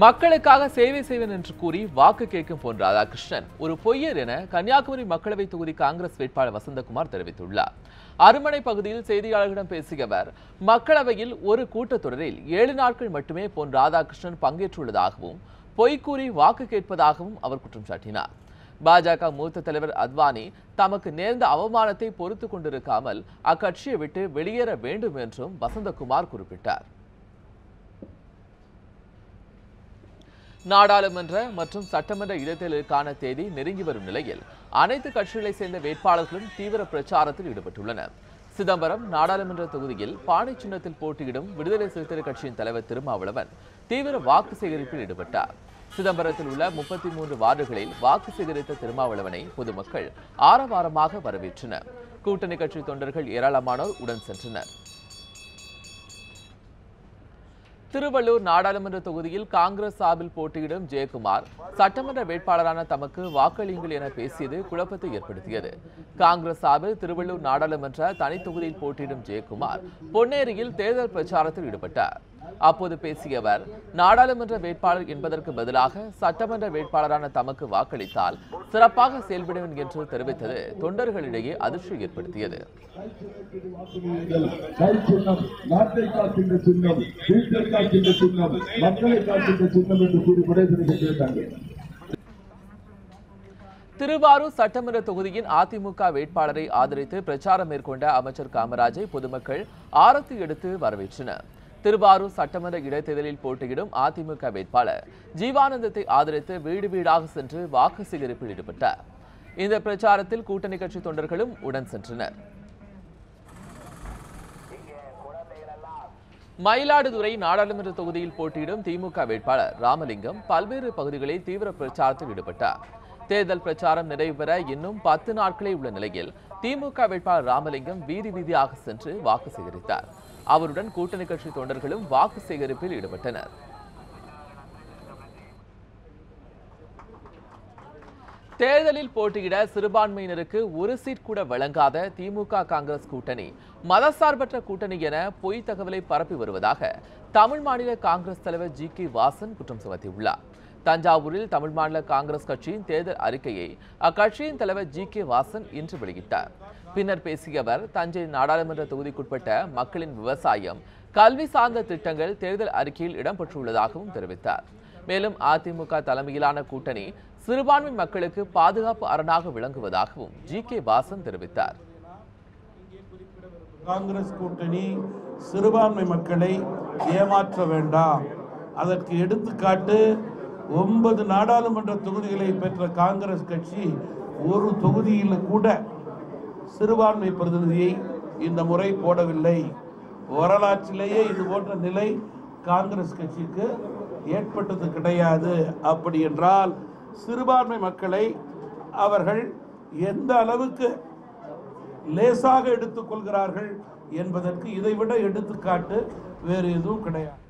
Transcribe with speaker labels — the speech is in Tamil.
Speaker 1: மக்களுக்காக சேவை செய்வேன் என்று கூறி வாக்கு கேட்கும் போன்ற ராதாகிருஷ்ணன் ஒரு பொய்யர் என கன்னியாகுமரி மக்களவை தொகுதி காங்கிரஸ் வேட்பாளர் வசந்தகுமார் தெரிவித்துள்ளார். அருமனை பகுதியில் செய்தியாளர்களிடம் பேசிய அவர் மக்களவையில் ஒரு கூட்டத்தொடரில் ஏழு நாட்கள் மட்டுமே பொன் ராதாகிருஷ்ணன் பங்கேற்றுள்ளதாகவும் பொய் கூறி வாக்கு கேட்பதாகவும் அவர் குற்றம் சாட்டினார். பாஜக மூத்த தலைவர் அத்வானி தமக்கு நேர்ந்த அவமானத்தை பொறுத்து கொண்டிருக்காமல் அக்கட்சியை விட்டு வெளியேற வேண்டும் என்றும் வசந்தகுமார் குறிப்பிட்டார். நாடாளுமன்ற மற்றும் சட்டமன்ற இடைத்தேர்தலுக்கான தேதி நெருங்கி வரும் நிலையில் அனைத்து கட்சிகளைச் சேர்ந்த வேட்பாளர்களும் தீவிர பிரச்சாரத்தில் ஈடுபட்டுள்ளனர். சிதம்பரம் நாடாளுமன்ற தொகுதியில் பானை சின்னத்தில் போட்டியிடும் விடுதலை சிறுத்தைகள் கட்சியின் தலைவர் திருமாவளவன் தீவிர வாக்கு சேகரிப்பில் ஈடுபட்டார். சிதம்பரத்தில் உள்ள முப்பத்தி மூன்று வார்டுகளில் வாக்கு சேகரித்த திருமாவளவனை பொதுமக்கள் ஆரவாரமாக வரவேற்றனர். கூட்டணி கட்சி தொண்டர்கள் ஏராளமானோர் உடன் சென்றனர். திருவள்ளூர் நாடாளுமன்ற தொகுதியில் காங்கிரஸ் சார்பில் போட்டியிடும் ஜெயக்குமார் சட்டமன்ற வேட்பாளரான தமக்கு வாக்களியுங்கள் என பேசியது குழப்பத்தை ஏற்படுத்தியது. காங்கிரஸ் சார்பில் திருவள்ளூர் நாடாளுமன்ற தனி தொகுதியில் போட்டியிடும் ஜெயக்குமார் பொன்னேரியில் தேர்தல் பிரச்சாரத்தில் ஈடுபட்டார். அப்போது பேசிய அவர் நாடாளுமன்ற வேட்பாளர் என்பதற்கு பதிலாக சட்டமன்ற வேட்பாளரான தமக்கு வாக்களித்தால் சிறப்பாக செயல்படுவேன் என்று தெரிவித்தது தொண்டர்களிடையே அதிர்ச்சி ஏற்படுத்தியது. திருவாரூர் சட்டமன்ற தொகுதியின் அதிமுக வேட்பாளரை ஆதரித்து பிரச்சாரம் மேற்கொண்ட அமைச்சர் காமராஜை பொதுமக்கள் ஆரத்தி எடுத்து வரவேற்றனர். திருவாரூர் சட்டமன்ற இடைத்தேர்தலில் போட்டியிடும் அதிமுக வேட்பாளர் ஜீவானந்தத்தை ஆதரித்து வீடு வீடாக சென்று வாக்கு சேகரிப்பில் ஈடுபட்டார். இந்த பிரச்சாரத்தில் கூட்டணி கட்சி தொண்டர்களும் உடன் சென்றனர். மயிலாடுதுறை நாடாளுமன்ற தொகுதியில் போட்டியிடும் திமுக வேட்பாளர் ராமலிங்கம் பல்வேறு பகுதிகளில் தீவிர பிரச்சாரத்தில் ஈடுபட்டார். தேர்தல் பிரச்சாரம் நிறைவு பெற இன்னும் பத்து நாட்களே உள்ள நிலையில் திமுக வேட்பாளர் ராமலிங்கம் வீதி வீதியாக சென்று வாக்கு சேகரித்தார். அவருடன் கூட்டணி கட்சி தொண்டர்களும் வாக்கு சேகரிப்பில் ஈடுபட்டனர். தேர்தலில் போட்டியிட சிறுபான்மையினருக்கு ஒரு சீட் கூட வழங்காத திமுக காங்கிரஸ் கூட்டணி மதசார்பற்ற கூட்டணி என பொய் தகவலை பரப்பி வருவதாக தமிழ் மாநில காங்கிரஸ் தலைவர் ஜி கே வாசன் குற்றம் சுமத்தியுள்ளார். தஞ்சாவூரில் தமிழ் மாநில காங்கிரஸ் கட்சியின் தேர்தல் அறிக்கையை அக்கட்சியின் தலைவர் ஜி கே வாசன் இன்று வெளியிட்டார். பின்னர் பேசிய அவர் தஞ்சை நாடாளுமன்ற தொகுதிக்குட்பட்ட மக்களின் விவசாயம் கல்வி சார்ந்த திட்டங்கள் தேர்தல் அறிக்கையில் இடம்பெற்றுள்ளதாகவும் தெரிவித்தார். மேலும் அதிமுக தலைமையிலான கூட்டணி சிறுபான்மை மக்களுக்கு பாதுகாப்பு அரணாக விளங்குவதாகவும் ஜி கே வாசன் தெரிவித்தார்.
Speaker 2: காங்கிரஸ் கூட்டணி சிறுபான்மை மக்களை ஏமாற்ற வேண்டாம். அதற்கு எடுத்துக்காட்டு ஒன்பது நாடாளுமன்ற தொகுதிகளை பெற்ற காங்கிரஸ் கட்சி ஒரு தொகுதியில் கூட சிறுபான்மை பிரதிநிதியை இந்த முறை போடவில்லை. வரலாற்றிலேயே இது போன்ற நிலை காங்கிரஸ் கட்சிக்கு ஏற்பட்டது கிடையாது. அப்படி என்றால் சிறுபான்மை மக்களை அவர்கள் எந்த அளவுக்கு லேசாக எடுத்துக்கொள்கிறார்கள் என்பதற்கு இதைவிட எடுத்துக்காட்டு வேறு எதுவும் கிடையாது.